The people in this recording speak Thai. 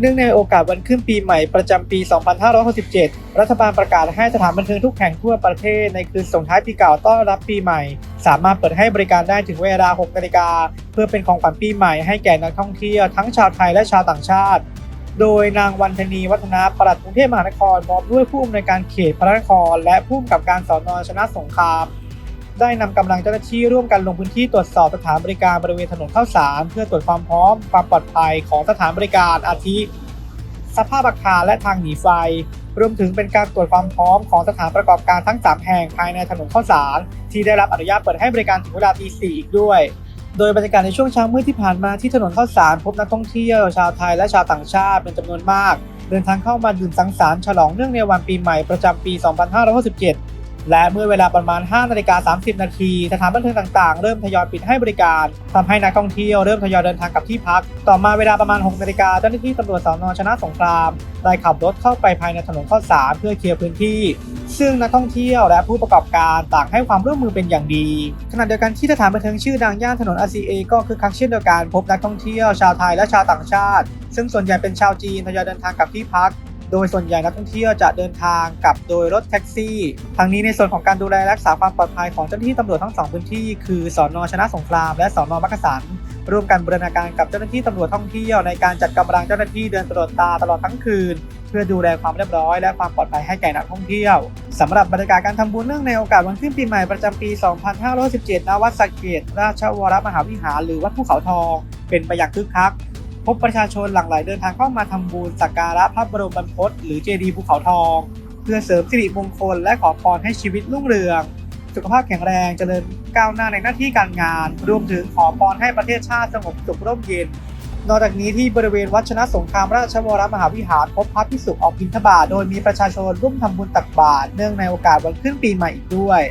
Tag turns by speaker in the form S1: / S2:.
S1: เนื่องในโอกาสวันขึ้นปีใหม่ประจำปี 2567 รัฐบาลประกาศให้สถานบันเทิงทุกแห่งทั่วประเทศในคืนส่งท้ายปีเก่าต้อนรับปีใหม่ สามารถเปิดให้บริการได้ถึงเวลา 6 นาฬิกา เพื่อเป็นของขวัญปีใหม่ให้แก่นักท่องเที่ยวทั้งชาวไทยและชาวต่างชาติ โดยนางวันธนีวัฒนาปลัดกรุงเทพมหานครพร้อมด้วยผู้อำนวยการเขตพระนคร และผู้กำกับการสอนอชนะสงคราม ได้นำกำลังเจ้าหน้าที่ร่วมกันลงพื้นที่ตรวจสอบสถานบริการบริเวณถนนข้าวสาร เพื่อตรวจความพร้อมความปลอดภัยของสถานบริการอาทิ สภาพอาคารและทางหนีไฟ รวมถึงเป็นการตรวจความพร้อมของสถานประกอบการทั้ง 3 แห่งภายในถนนข้าวสาร ที่ได้รับอนุญาตเปิดให้บริการถึงเวลาตีสี่อีกด้วยโดยบรรยากาศในช่วงเช้ามืดที่ผ่านมาที่ถนนข้าวสารพบนักท่องเที่ยวชาวไทยและชาวต่างชาติเป็นจำนวนมาก เดินทางเข้ามาดื่มสังสรรค์ฉลองเนื่องในวันปีใหม่ประจำปี 2567 และเมื่อเวลาประมาณ 5 นาฬิกา 30 นาทีสถานบันเทิงต่างๆ เริ่มทยอยปิดให้บริการทำให้นักท่องเที่ยวเริ่มทยอยเดินทางกลับที่พัก ต่อมาเวลาประมาณ 6 นาฬิกาเจ้าหน้าที่ตำรวจสอนอชนะสงคราม ได้ขับรถเข้าไปภายในถนนข้าวสารเพื่อเคลียร์พื้นที่ ซึ่งนักท่องเที่ยวและผู้ประกอบการต่างให้ความร่วมมือเป็นอย่างดี ขณะเดียวกันที่สถานบันเทิงชื่อดังย่านถนน RCA ก็คือคักเช่นเดียวกันพบนักท่องเที่ยวชาวไทยและชาวต่างชาติ ซึ่งส่วนใหญ่เป็นชาวจีนทยอยเดินทางกลับที่พัก โดยส่วนใหญ่นักท่องเที่ยวจะเดินทางกลับโดยรถแท็กซี่ ทั้งนี้ในส่วนของการดูแลรักษาความปลอดภัยของเจ้าหน้าที่ตำรวจทั้งสองพื้นที่คือสอนอชนะสงครามและสอนอมักกะสันร่วมกันบูรณาการกับเจ้าหน้าที่ตำรวจท่องเที่ยวในการจัดกำลังเจ้าหน้าที่เดินตรวจตาตลอดทั้งคืน เพื่อดูแลความเรียบร้อยและความปลอดภัยให้แก่นักท่องเที่ยวสำหรับบรรยากาศการทำบุญเนื่องในโอกาสวันขึ้นปีใหม่ประจำปี 2517ณวัดสักเกตราชวรมหาวิหารหรือวัดภูเขาทอง เป็นไปอย่างคึกคัก พบประชาชนหลั่งไหลเดินทางเข้ามาทำบุญสักการะพระบรมบรรพตหรือเจดีย์ภูเขาทอง เพื่อเสริมสิริมงคลและขอพรให้ชีวิตรุ่งเรือง สุขภาพแข็งแรงเจริญก้าวหน้าในหน้าที่การงาน รวมถึงขอพรให้ประเทศชาติสงบสุขร่มเย็นนอกจากนี้ที่บริเวณวัดชนะสงครามราชวรมหาวิหารพบพระภิกษุออกบิณฑบาตโดยมีประชาชนร่วมทำบุญตักบาตรเนื่องในโอกาสวันขึ้นปีใหม่อีกด้วย